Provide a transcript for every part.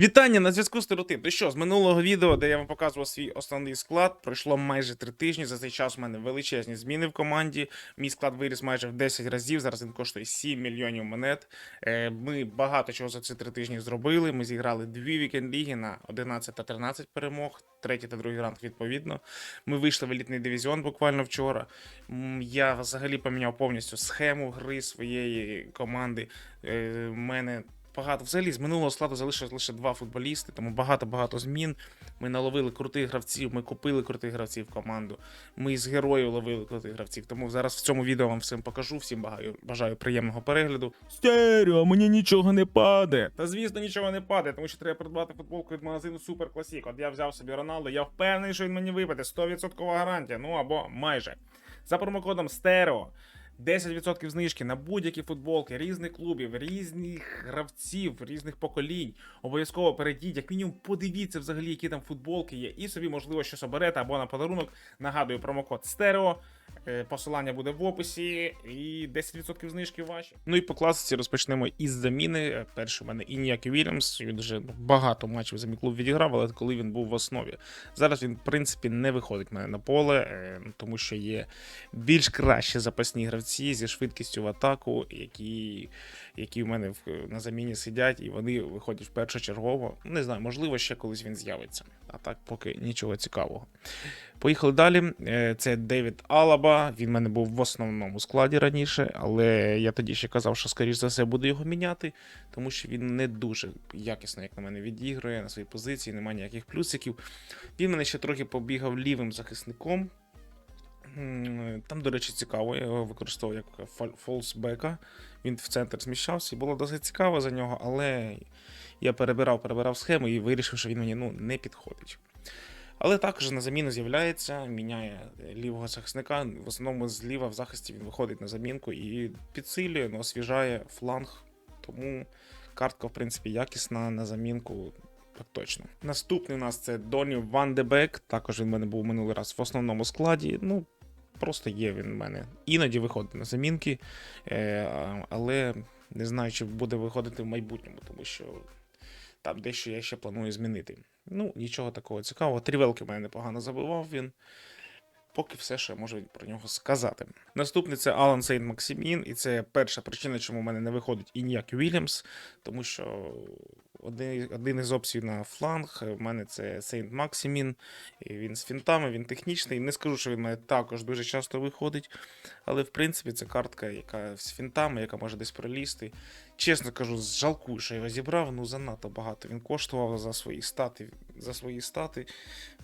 Вітання на зв'язку стереотип. Ну що, з минулого відео, де я вам показував свій основний склад, пройшло майже три тижні. За цей час у мене величезні зміни в команді. Мій склад виріс майже в 10 разів. Зараз він коштує 7 мільйонів монет. Е, Ми багато чого за ці три тижні зробили. Ми зіграли дві вікенд-ліги на 11 та 13 перемог, третій та другий ранг відповідно. Ми вийшли в елітний дивізіон буквально вчора. Я взагалі поміняв повністю схему гри своєї команди. Е, У мене багато. Взагалі з минулого складу залишилось лише два футболісти, тому багато-багато змін. Ми наловили крутих гравців, ми купили крутих гравців в команду. Ми з героїв ловили крутих гравців. Тому зараз в цьому відео вам всім покажу. Всім бажаю, бажаю приємного перегляду. Стерео, мені нічого не падає. Та звісно, нічого не падає, тому що треба придбати футболку від магазину Super Classic. От я взяв собі Роналдо, я впевнений, що він мені випаде. 100% гарантія, ну або майже. За промокодом Стерео 10% знижки на будь-які футболки різних клубів, різних гравців, різних поколінь. Обов'язково перейдіть, як мінімум, подивіться взагалі, які там футболки є, і собі, можливо, щось оберете або на подарунок. Нагадую, промокод Стерео. Е, Посилання буде в описі, і 10% знижки ваші. Ну і по класиці розпочнемо із заміни. Е, Перший у мене Ініакі Вільямс. Він вже багато матчів за мій клуб відіграв, але коли він був в основі. Зараз він, в принципі, не виходить мене на поле, е, тому що є більш кращі запасні гравці зі швидкістю в атаку, які, які в мене в- на заміні сидять, і вони виходять першочергово. Не знаю, можливо, ще колись він з'явиться. А так, поки нічого цікавого. Поїхали далі. Е, Це Девід Алаба. Він в мене був в основному складі раніше, але я тоді ще казав, що скоріш за все буду його міняти, тому що він не дуже якісно, як на мене, відігрує на своїй позиції, немає ніяких плюсиків. Він мене ще трохи побігав лівим захисником. Там, до речі, цікаво, я його використовував як фолсбека. Він в центр зміщався і було досить цікаво за нього, але я перебирав, перебирав схему і вирішив, що він мені ну, не підходить. Але також на заміну з'являється, міняє лівого захисника. В основному зліва в захисті він виходить на замінку і підсилює, ну, освіжає фланг. Тому картка, в принципі, якісна на замінку. Так точно. Наступний у нас це Доні Ван де Бек. Також він в мене був минулий раз в основному складі. Ну, просто є він в мене. Іноді виходить на замінки, е, але не знаю, чи буде виходити в майбутньому, тому що там дещо я ще планую змінити. Ну, нічого такого цікавого. Трівелки в мене непогано забивав він. Поки все, що я можу про нього сказати. Наступний це Алан Сейн Максимін, і це перша причина, чому в мене не виходить і ніяк Вільямс, тому що один, один із опцій на фланг У мене це Сейнт Максимін. Він з фінтами, він технічний. Не скажу, що він мене також дуже часто виходить. Але в принципі це картка, яка з фінтами, яка може десь пролізти. Чесно кажу, жалкую, що його зібрав. Ну занадто багато він коштував за свої стати. За свої стати.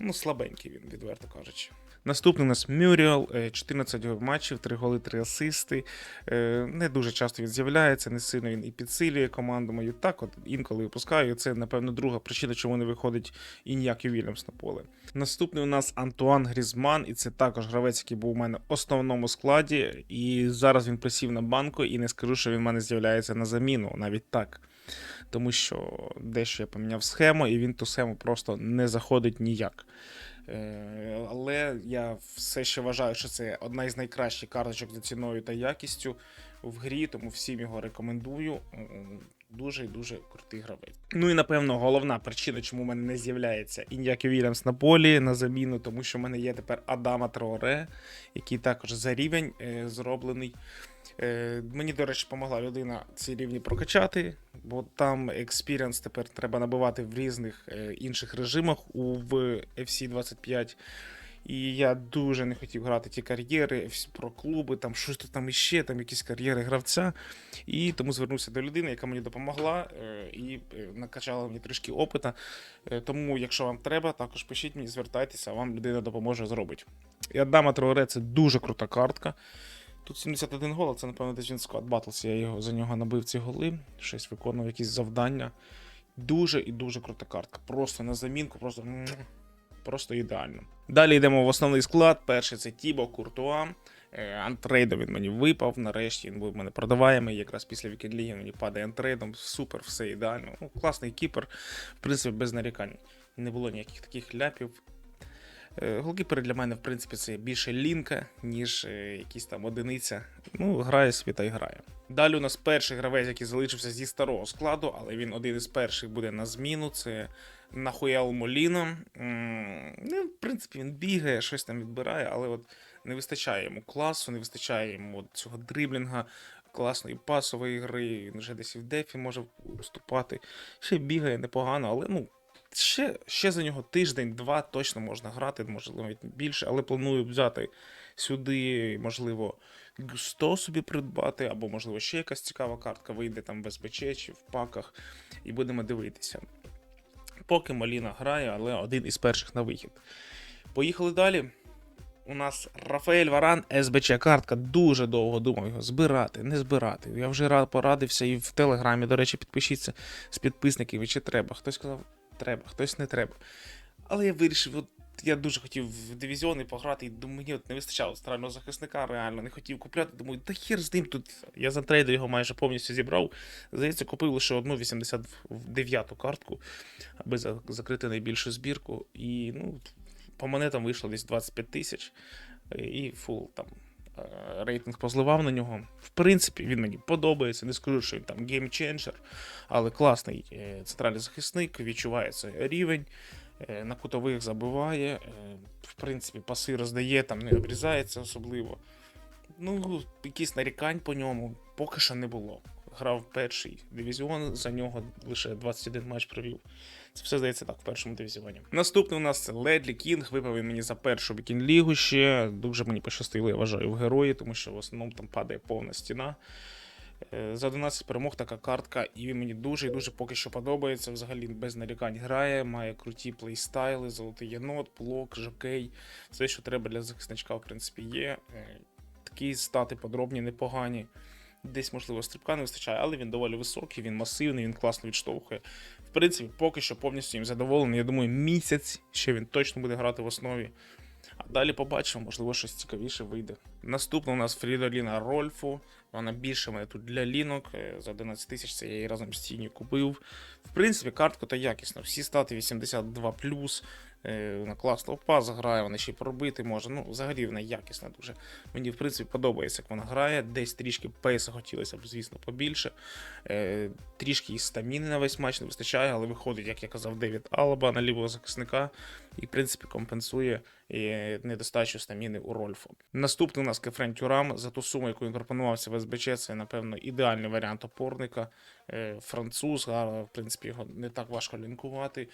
Ну, слабенький він, відверто кажучи. Наступний у нас Мюріал, е, 14 матчів, 3 голи, 3 асисти. Е, Не дуже часто він з'являється, не сильно він і підсилює команду мою. Так, от інколи випускаю. Це, напевно, друга причина, чому не виходить Іньякі Вільямс на поле. Наступний у нас Антуан Грізман, і це також гравець, який був у мене в основному складі. І зараз він присів на банку, і не скажу, що він в мене з'являється на заміну, навіть так. Тому що дещо я поміняв схему, і він ту схему просто не заходить ніяк. Е, Але я все ще вважаю, що це одна із найкращих карточок за ціною та якістю в грі, тому всім його рекомендую. Дуже і дуже крутий гравець. Ну і напевно головна причина, чому в мене не з'являється Іньякі Вільямс на полі на заміну, тому що в мене є тепер Адама Троре, який також за рівень е, зроблений. Е, мені, до речі, допомогла людина ці рівні прокачати, бо там експіріанс тепер треба набивати в різних е, інших режимах у в FC 25. І я дуже не хотів грати ті кар'єри про клуби, там щось там іще, там якісь кар'єри гравця. І тому звернувся до людини, яка мені допомогла е, і накачала мені трішки опита. Тому, якщо вам треба, також пишіть мені, звертайтеся, вам людина допоможе зробить. І Адама Троре це дуже крута картка. Тут 71 гол, це, напевно, десь він склад Battles. Я його за нього набив ці голи, щось виконував якісь завдання. Дуже і дуже крута картка. Просто на замінку, просто. Просто ідеально. Далі йдемо в основний склад. Перший це Тібо Куртуа. Е, Антрейдом він мені випав. Нарешті він був мене продаваємий. Якраз після вікендліги мені падає антрейдом. Супер, все ідеально. Ну, класний кіпер, в принципі, без нарікань. Не було ніяких таких ляпів. Е, Голкіпер для мене, в принципі, це більше лінка, ніж е, якісь там одиниця. Ну, грає собі та й грає. Далі у нас перший гравець, який залишився зі старого складу, але він один із перших буде на зміну. Це Нахуял Моліно. Ну, в принципі, він бігає, щось там відбирає, але от не вистачає йому класу, не вистачає йому цього дриблінга, класної пасової гри. Він вже десь і в дефі може вступати. Ще бігає непогано, але ну. Ще, ще за нього тиждень-два точно можна грати, можливо, навіть більше, але планую взяти сюди, можливо, 100 собі придбати, або, можливо, ще якась цікава картка вийде там в СБЧ чи в паках, і будемо дивитися. Поки Маліна грає, але один із перших на вихід. Поїхали далі. У нас Рафаель Варан, СБЧ картка. Дуже довго думав його збирати, не збирати. Я вже порадився і в Телеграмі, до речі, підпишіться з підписників, чи треба. Хтось сказав, треба, хтось не треба. Але я вирішив, от я дуже хотів в дивізіони пограти, і думаю, мені от не вистачало центрального захисника, реально не хотів купляти. Думаю, та хер з ним тут. Я за трейдер його майже повністю зібрав. Здається, купив лише одну 89-ту картку, аби закрити найбільшу збірку. І ну, по монетам вийшло десь 25 тисяч. І фул там. Е, Рейтинг позливав на нього. В принципі, він мені подобається. Не скажу, що він там геймченджер, але класний е, центральний захисник, відчувається рівень. е, На кутових забиває, в принципі, паси роздає, там не обрізається особливо. Ну, якісь нарікань по ньому поки що не було. Грав перший дивізіон, за нього лише 21 матч провів. Це все здається так в першому дивізіоні. Наступний у нас це Ледлі Кінг. Випав мені за першу бікін-лігу ще. Дуже мені пощастило, я вважаю, в герої, тому що в основному там падає повна стіна. Е, За 11 перемог така картка, і він мені дуже і дуже поки що подобається. Взагалі без нарікань грає, має круті плейстайли, золотий єнот, блок, жокей. Все, що треба для захисничка, в принципі, є. Е, Такі стати подробні, непогані. Десь, можливо, стрибка не вистачає, але він доволі високий, він масивний, він класно відштовхує. В принципі, поки що повністю їм задоволений. Я думаю, місяць ще він точно буде грати в основі. А далі побачимо, можливо, щось цікавіше вийде. Наступна у нас Фрідоліна Рольфу. Вона більше мене тут для лінок. е, За 11 тисяч це я її разом з тінню купив. В принципі, картка та якісна. Всі стати 82 е, Вона класно пас грає, вона ще й пробити може. Ну, взагалі вона якісна дуже. Мені, в принципі, подобається, як вона грає. Десь трішки пейса хотілося б, звісно, побільше. Е, трішки і стаміни на весь матч не вистачає, але виходить, як я казав, Девід Алаба на лівого захисника і, в принципі, компенсує недостачу стаміни у Рольфу. Наступний у нас Кефрен Тюрам. За ту суму, яку він пропонувався СБЧ, це, напевно, ідеальний варіант опорника. Е, француз, в принципі, його не так важко лінкувати.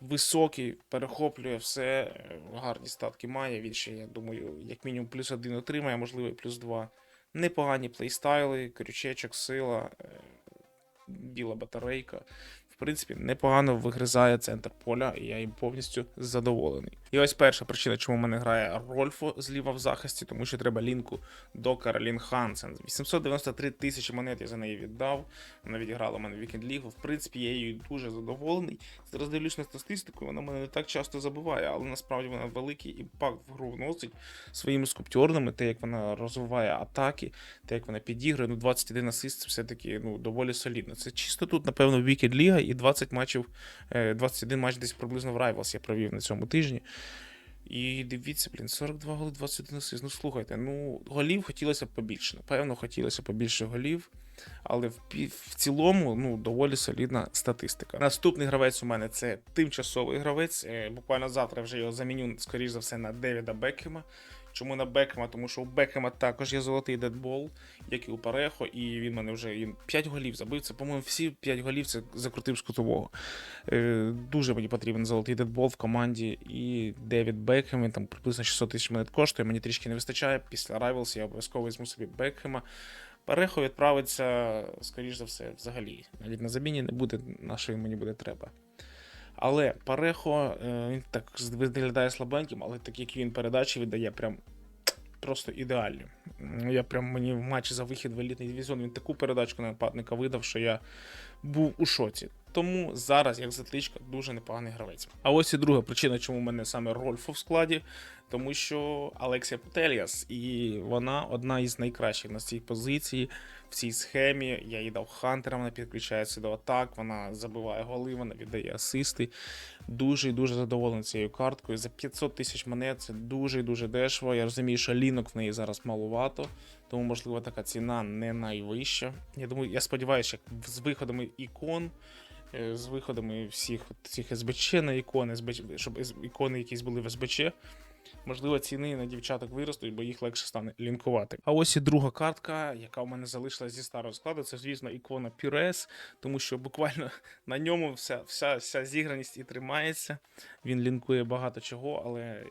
Високий, перехоплює все, е, гарні статки має. Він ще, я думаю, як мінімум плюс один отримає, можливо, і плюс два. Непогані плейстайли, крючечок, сила, е, біла батарейка. В принципі, непогано вигризає центр поля, і я їм повністю задоволений. І ось перша причина, чому в мене грає Рольфо зліва в захисті, тому що треба лінку до Каролін Хансен. 893 тисячі монет я за неї віддав. Вона відіграла в мене Вікенд Лігу. В принципі, я її дуже задоволений. Зараз дивлюсь на статистику, вона мене не так часто забуває, але насправді вона великий імпакт в гру вносить своїми скульптурними, те, як вона розвиває атаки, те, як вона підігрує. Ну, 21 асист це все-таки ну, доволі солідно. Це чисто тут, напевно, Вікенд Ліга і 20 матчів, е, 21 матч десь приблизно в Rivals я провів на цьому тижні. І дивіться, блін, 42 голи, 21 асист. Ну слухайте, ну голів хотілося б побільше. Напевно, хотілося побільше голів. Але в, в цілому, ну, доволі солідна статистика. Наступний гравець у мене це тимчасовий гравець. Е, Буквально завтра вже його заміню, скоріш за все, на Девіда Бекхема. Чому на Бекхема? Тому що у Бекхема також є золотий дедбол, як і у Парехо, і він мене вже він 5 голів забив. Це, по-моєму, всі 5 голів це закрутив з кутового. Е, дуже мені потрібен золотий дедбол в команді. І Девід Бекхем, він там приблизно 600 тисяч монет коштує. Мені трішки не вистачає. Після Rivals я обов'язково візьму собі Бекхема. Парехо відправиться, скоріш за все, взагалі. Навіть на заміні не буде, на що він мені буде треба. Але Парехо, е, він так виглядає слабеньким, але так як він передачі віддає, прям просто ідеальні. Я прям мені в матчі за вихід в елітний дивізіон він таку передачку на нападника видав, що я був у шоці. Тому зараз, як затличка, дуже непоганий гравець. А ось і друга причина, чому в мене саме Рольфо в складі, тому що Алексія Путельяс, і вона одна із найкращих на цій позиції, в цій схемі. Я їй дав Хантера, вона підключається до атак, вона забиває голи, вона віддає асисти. Дуже і дуже задоволений цією карткою. За 500 тисяч монет це дуже і дуже дешево. Я розумію, що лінок в неї зараз малувато, тому можливо така ціна не найвища. Я думаю, я сподіваюся, як з виходами ікон. Е, З виходами всіх цих СБЧ на ікони, щоб ікони якісь були в СБЧ. Можливо, ціни на дівчаток виростуть, бо їх легше стане лінкувати. А ось і друга картка, яка у мене залишилась зі старого складу, це, звісно, ікона Пюрес, тому що буквально на ньому вся, вся, вся зіграність і тримається. Він лінкує багато чого, але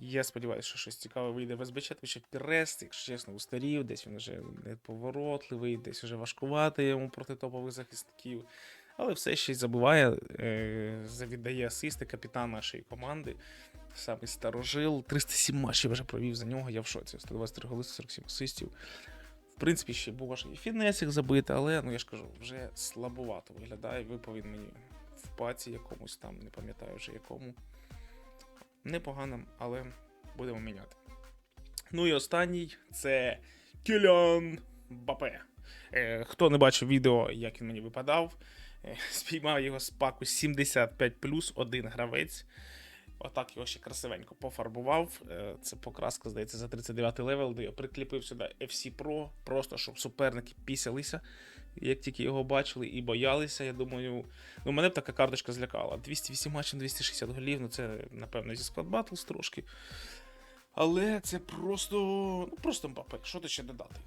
я сподіваюся, що щось цікаве вийде в СБЧ, тому що Пюрес, якщо чесно, устарів, десь він вже неповоротливий, десь вже важкувати йому проти топових захисників. Але все ще й забуває, е, віддає асисти капітан нашої команди. Самий старожил. 307 матчів вже провів за нього, я в шоці. 123 голи, 47 асистів. В принципі, ще був і фінесик забити, але ну я ж кажу, вже слабувато виглядає. Випав він мені в паці якомусь там, не пам'ятаю вже якому. Непоганим, але будемо міняти. Ну і останній це Кілян Бапе. Е, хто не бачив відео, як він мені випадав, спіймав його з паку 75 плюс один гравець. Отак його ще красивенько пофарбував. Е, Це покраска, здається, за 39 левел, де я прикріпив сюди FC Pro, просто щоб суперники пісялися, як тільки його бачили і боялися. Я думаю, ну мене б така карточка злякала. 208 матчів, 260 голів, ну це, напевно, зі склад Battles трошки. Але це просто. Ну, просто Мбапе, що тут ще додати.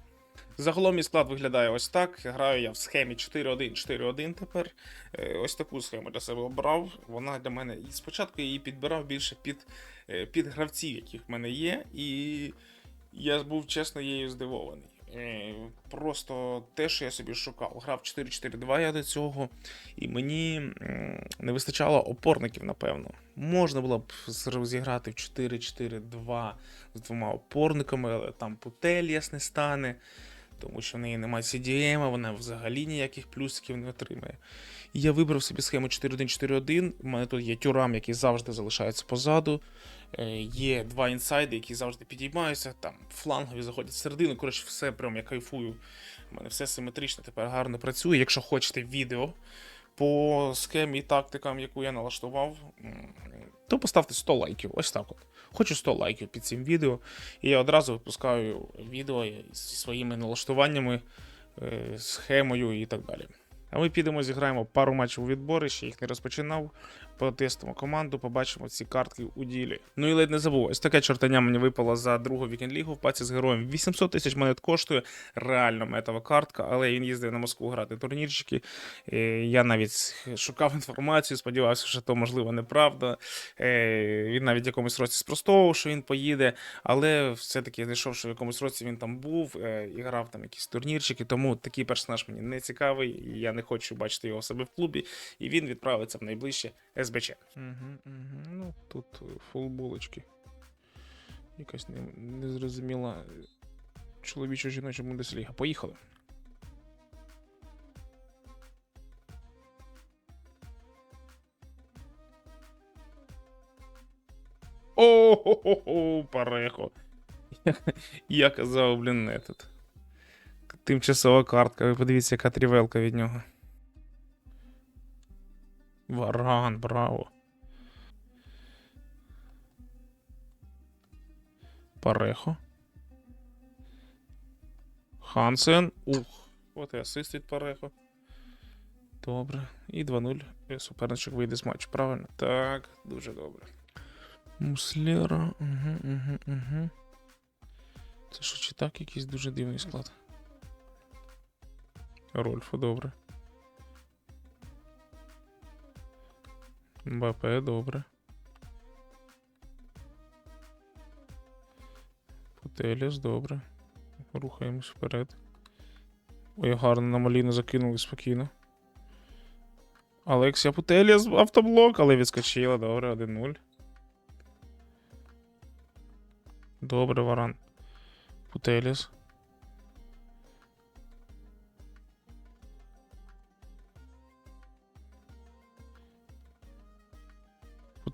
Загалом мій склад виглядає ось так. Граю я в схемі 4-1-4-1 тепер. Е, Ось таку схему для себе обрав. Вона для мене. Спочатку я її підбирав більше під, е, під гравців, яких в мене є, і я був чесно її здивований. Е, Просто те, що я собі шукав. Грав 4-4-2 я до цього, і мені не вистачало опорників, напевно. Можна було б з- зіграти в 4-4-2 з двома опорниками, але там Путельяс не стане тому що в неї немає CDM, вона взагалі ніяких плюсиків не отримає. І я вибрав собі схему 4-1-4-1. У мене тут є тюрам, який завжди залишається позаду. Е, Є два інсайди, які завжди підіймаються, там флангові заходять всередину. Коротше, все прям я кайфую. У мене все симетрично, тепер гарно працює. Якщо хочете відео по схемі і тактикам, яку я налаштував, то поставте 100 лайків. Ось так от. Хочу 100 лайків під цим відео. І я одразу випускаю відео зі своїми налаштуваннями, е, схемою і так далі. А ми підемо, зіграємо пару матчів у відбори, ще їх не розпочинав. Потестимо команду, побачимо ці картки у ділі. Ну і ледь не забув, ось таке чортання мені випало за другу вікенд-лігу в паці з героєм. 800 тисяч монет коштує, реально метова картка, але він їздив на Москву грати турнірчики. Е, Я навіть шукав інформацію, сподівався, що то можливо неправда. Е, Він навіть в якомусь році спростовував, що він поїде, але все-таки знайшов, що в якомусь році він там був е, і грав там якісь турнірчики, тому такий персонаж мені не цікавий, я не хочу бачити його себе в клубі, і він відправиться в найближче СБЧ. Угу, угу. Ну, тут фулболочки. Якась не- незрозуміла чоловічо жіноча Бундесліга. Поїхали. О-хо-хо-хо, парехо. Я казав, блін, не тут. Тимчасова картка. Ви подивіться, яка трівелка від нього. Варан, браво. Парехо. Хансен. Ух. От і асист від Парехо. Добре. І 2-0. І Суперничок вийде з матчу, правильно? Так, дуже добре. Муслера. Угу, угу, угу. Це що, чи так якийсь дуже дивний склад? Рольфо, добре. Мбапе, добре. Потеліс, добре. Рухаємось вперед. Ой, гарно на маліну закинули спокійно. Алексія Путеліс, автоблок, але відскочила, добре, 1-0. Добре, Варан. Путеліс.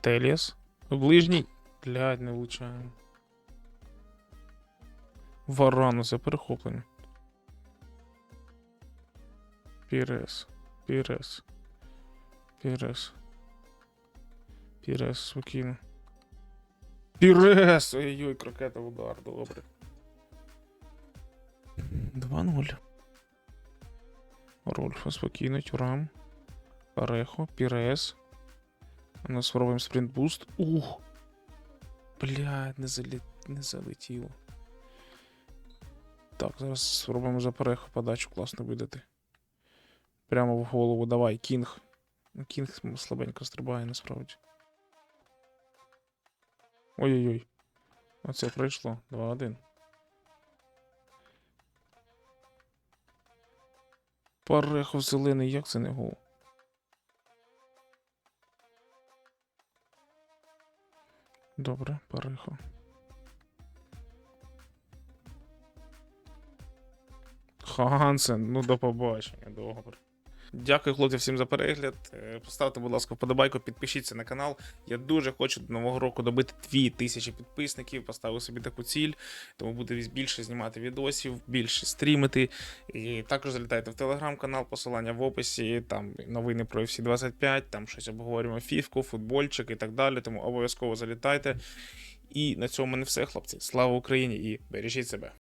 Путеліс. Ближній. Блядь, не влучаємо. Варану за перехоплення. Пірес. Пірес. Пірес. Пірес, спокійно. Пірес! Ой-ой, крокета в удар, добре. 2-0. Рольфа, спокійно, Тюрам. Парехо, Пірес. У нас спробуємо спринт буст. Ух! Блядь, не, залі... не залетіло. Так, зараз спробуємо за Парехо подачу класно видати. Прямо в голову. Давай, Кінг. Ну, Кінг слабенько стрибає насправді. Ой-ой-ой. Оце прийшло. 2-1. Парехов зелений, як це не гол? Добре, парехо. Хансен, ну до побачення, добре. Дякую, хлопці, всім за перегляд. Е, Поставте, будь ласка, вподобайку, підпишіться на канал. Я дуже хочу до нового року добити 2000 підписників. Поставив собі таку ціль, тому буду більше знімати відосів, більше стрімити. І також залітайте в телеграм-канал, посилання в описі. Там новини про FC 25, там щось обговорюємо фіфку, футбольчик і так далі. Тому обов'язково залітайте. І на цьому мене все, хлопці. Слава Україні і бережіть себе.